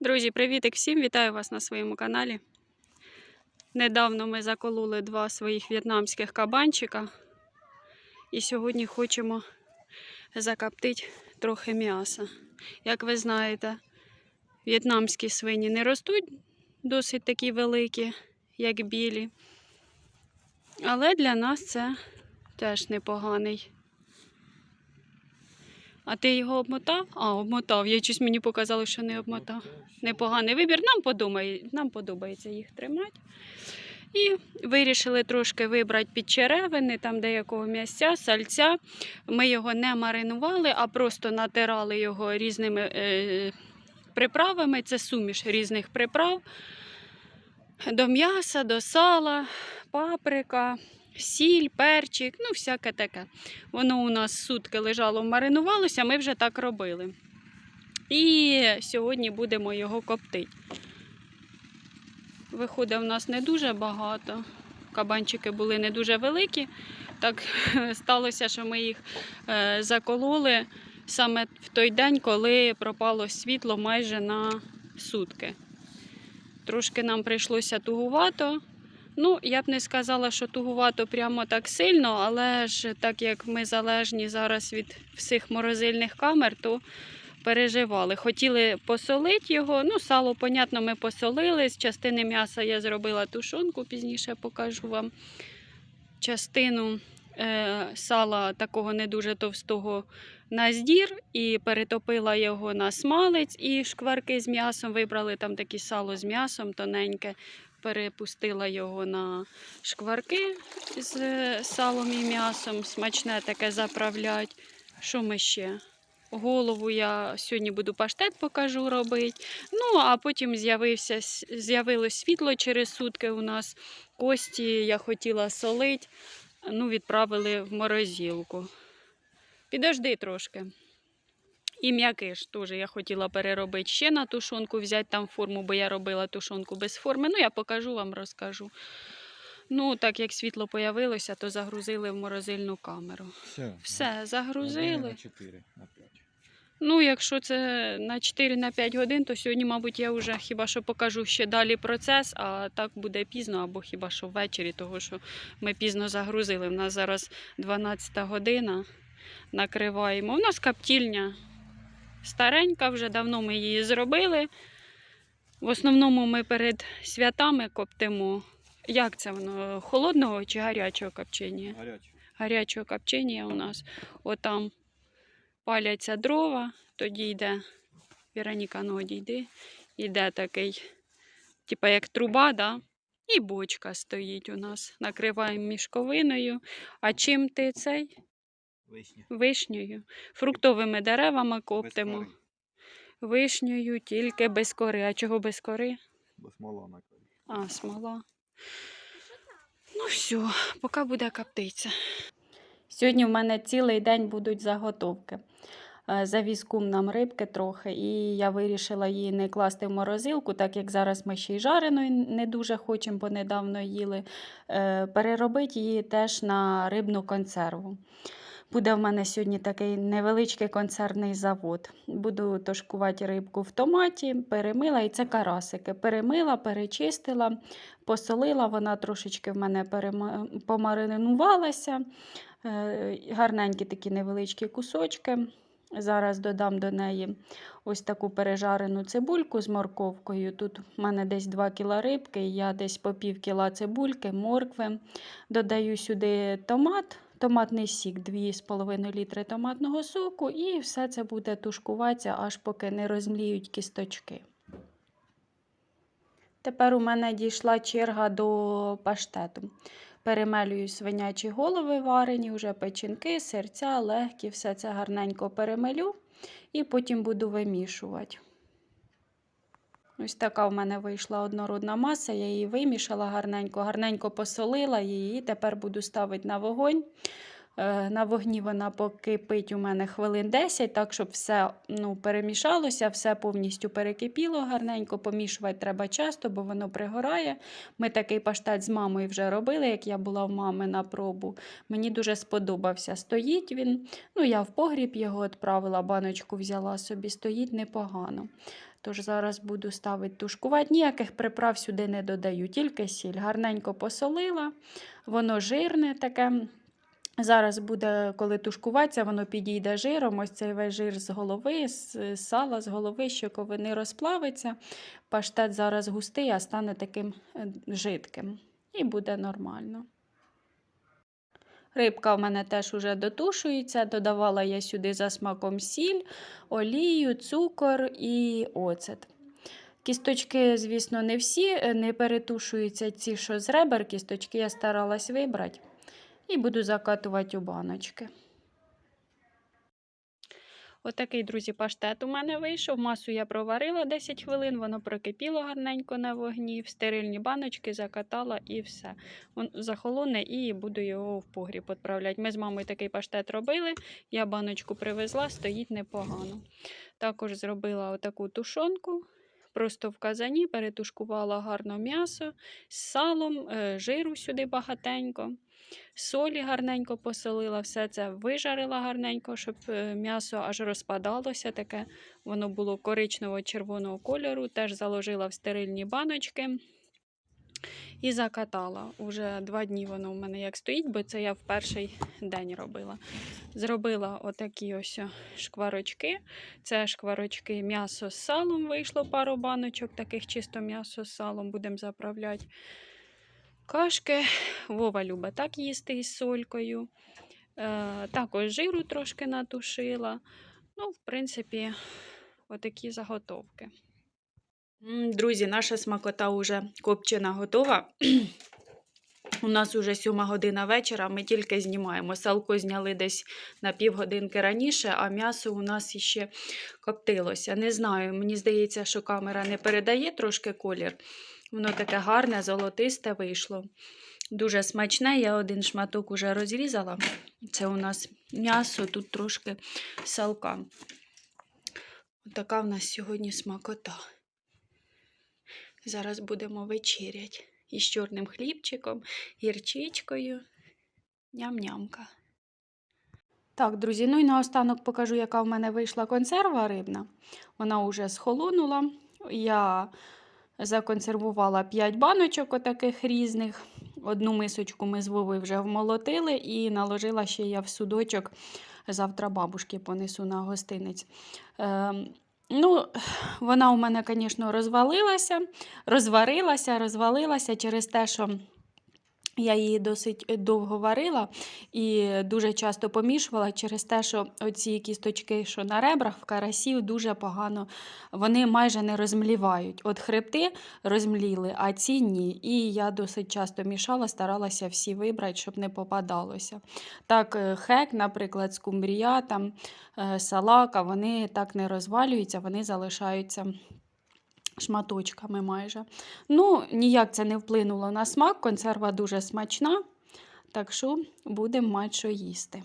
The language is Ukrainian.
Друзі, привітик всім! Вітаю вас на своєму каналі. Недавно ми закололи два своїх в'єтнамських кабанчика. І сьогодні хочемо закоптити трохи м'яса. Як ви знаєте, в'єтнамські свині не ростуть досить такі великі, як білі. Але для нас це теж непоганий. А ти його обмотав? А, обмотав. Я щось мені показали, що не обмотав. Непоганий вибір. Нам подумає, нам подобається їх тримати. І вирішили трошки вибрати під черевини, там деякого м'ясця, сальця. Ми його не маринували, а просто натирали його різними е, приправами. Це суміш різних приправ. До м'яса, до сала, паприка, сіль, перчик, ну всяке таке. Воно у нас сутки лежало, маринувалося, ми вже так робили. І сьогодні будемо його коптити. Виходить, в нас не дуже багато. Кабанчики були не дуже великі. Так сталося, що ми їх е, закололи саме в той день, коли пропало світло майже на сутки. Трошки нам прийшлося тугувато. Ну, я б не сказала, що тугувато прямо так сильно, але ж так як ми залежні зараз від всіх морозильних камер, то переживали. Хотіли посолити його. Ну, сало, понятно, ми посолили. З частини м'яса я зробила тушонку, пізніше покажу вам. Частину е, сала такого не дуже товстого на здір і перетопила його на смалець і шкварки з м'ясом. Вибрали там таке сало з м'ясом тоненьке. Перепустила його на шкварки з салом і м'ясом. Смачне таке заправлять. Що ми ще? Голову я сьогодні буду паштет покажу робити. Ну, а потім з'явився, з'явилось світло через сутки у нас. Кості я хотіла солити. Ну, відправили в морозилку. Підожди трошки. І м'якиш теж я хотіла переробити ще на тушонку, взяти там форму, бо я робила тушонку без форми. Ну, я покажу вам, розкажу. Ну, так як світло появилося, то загрузили в морозильну камеру. Все. Все, загрузили. На 4, на 5. Ну, якщо це на 4 на 5 годин, то сьогодні, мабуть, я вже хіба що покажу ще далі процес, а так буде пізно, або хіба що ввечері, того що ми пізно загрузили. У нас зараз 12 година. Накриваємо. У нас каптільня старенька, вже давно ми її зробили. В основному ми перед святами коптимо. Як це воно? Холодного чи гарячого копчення? Гарячий. гарячого копчення у нас. Отам паляться дрова, тоді йде, Вероніка, ну одійди, йде такий, типа як труба, да? і бочка стоїть у нас. Накриваємо мішковиною. А чим ти цей? Вишня. Вишнею. Фруктовими деревами коптимо. Вишнею, тільки без кори. А чого без кори? Бо смола на корі. А, смола. Ну все, поки буде коптитися. Сьогодні в мене цілий день будуть заготовки. Е, Завіз кум нам рибки трохи, і я вирішила її не класти в морозилку, так як зараз ми ще й жареної не дуже хочемо, бо недавно їли. Е, Переробити її теж на рибну консерву. Буде в мене сьогодні такий невеличкий консервний завод. Буду тушкувати рибку в томаті, перемила, і це карасики. Перемила, перечистила, посолила, вона трошечки в мене перема- помаринувалася. Е, Гарненькі такі невеличкі кусочки. Зараз додам до неї ось таку пережарену цибульку з морковкою. Тут в мене десь 2 кіла рибки, я десь по пів кіла цибульки, моркви. Додаю сюди томат, томатний сік, 2,5 літри томатного соку, і все це буде тушкуватися, аж поки не розмліють кісточки. Тепер у мене дійшла черга до паштету. Перемелюю свинячі голови варені, вже печінки, серця, легкі, все це гарненько перемелю і потім буду вимішувати. Ось така в мене вийшла однородна маса, я її вимішала гарненько, гарненько посолила її, тепер буду ставити на вогонь. Е, На вогні вона покипить у мене хвилин 10, так щоб все ну, перемішалося, все повністю перекипіло гарненько. Помішувати треба часто, бо воно пригорає. Ми такий паштет з мамою вже робили, як я була в мами на пробу. Мені дуже сподобався. Стоїть він. Ну, я в погріб його відправила, баночку взяла собі, стоїть непогано. Тож зараз буду ставити тушкувати. Ніяких приправ сюди не додаю, тільки сіль. Гарненько посолила, воно жирне таке. Зараз буде, коли тушкуватися, воно підійде жиром. Ось цей весь жир з голови, з сала, з голови, щоковини розплавиться. Паштет зараз густий, а стане таким е, жидким. І буде нормально. Рибка в мене теж уже дотушується. Додавала я сюди за смаком сіль, олію, цукор і оцет. Кісточки, звісно, не всі е, не перетушуються ці, що з ребер, кісточки я старалась вибрати. І буду закатувати у баночки. Отакий, друзі, паштет у мене вийшов. Масу я проварила 10 хвилин, воно прокипіло гарненько на вогні, в стерильні баночки закатала і все. Він захолоне і буду його в погріб відправляти. Ми з мамою такий паштет робили. Я баночку привезла, стоїть непогано. Також зробила отаку тушонку. Просто в казані перетушкувала гарно м'ясо з салом, е, жиру сюди багатенько. Солі гарненько посолила, все це вижарила гарненько, щоб е, м'ясо аж розпадалося. Таке воно було коричнево-червоного кольору. Теж заложила в стерильні баночки і закатала. Уже два дні воно в мене як стоїть, бо це я в перший день робила. Зробила отакі ось шкварочки. Це шкварочки м'ясо з салом вийшло пару баночок, таких чисто м'ясо з салом будемо заправляти. Кашки. Вова любить так їсти із солькою. Е, також жиру трошки натушила. Ну, в принципі, отакі заготовки. Друзі, наша смакота вже копчена готова. У нас уже сьома година вечора, ми тільки знімаємо. Салку зняли десь на півгодинки раніше, а м'ясо у нас іще коптилося. Не знаю, мені здається, що камера не передає трошки колір. Воно таке гарне, золотисте вийшло. Дуже смачне. Я один шматок уже розрізала. Це у нас м'ясо, тут трошки салка. Така в нас сьогодні смакота. Зараз будемо вечерять із чорним хлібчиком, гірчичкою. Ням-нямка. Так, друзі, ну і наостанок покажу, яка в мене вийшла консерва рибна. Вона вже схолонула. Я законсервувала 5 баночок отаких різних. Одну мисочку ми з Вовою вже вмолотили і наложила ще я в судочок. Завтра бабушки понесу на гостинець. Е, ну, вона у мене, звісно, розвалилася, розварилася, розвалилася через те, що я її досить довго варила і дуже часто помішувала через те, що оці кісточки, що на ребрах в карасів, дуже погано, вони майже не розмлівають. От хребти розмліли, а ці ні. І я досить часто мішала, старалася всі вибрати, щоб не попадалося. Так, е, хек, наприклад, скумбрія, там, е, салака, вони так не розвалюються, вони залишаються шматочками майже. Ну, ніяк це не вплинуло на смак. Консерва дуже смачна, так що будемо мати що їсти.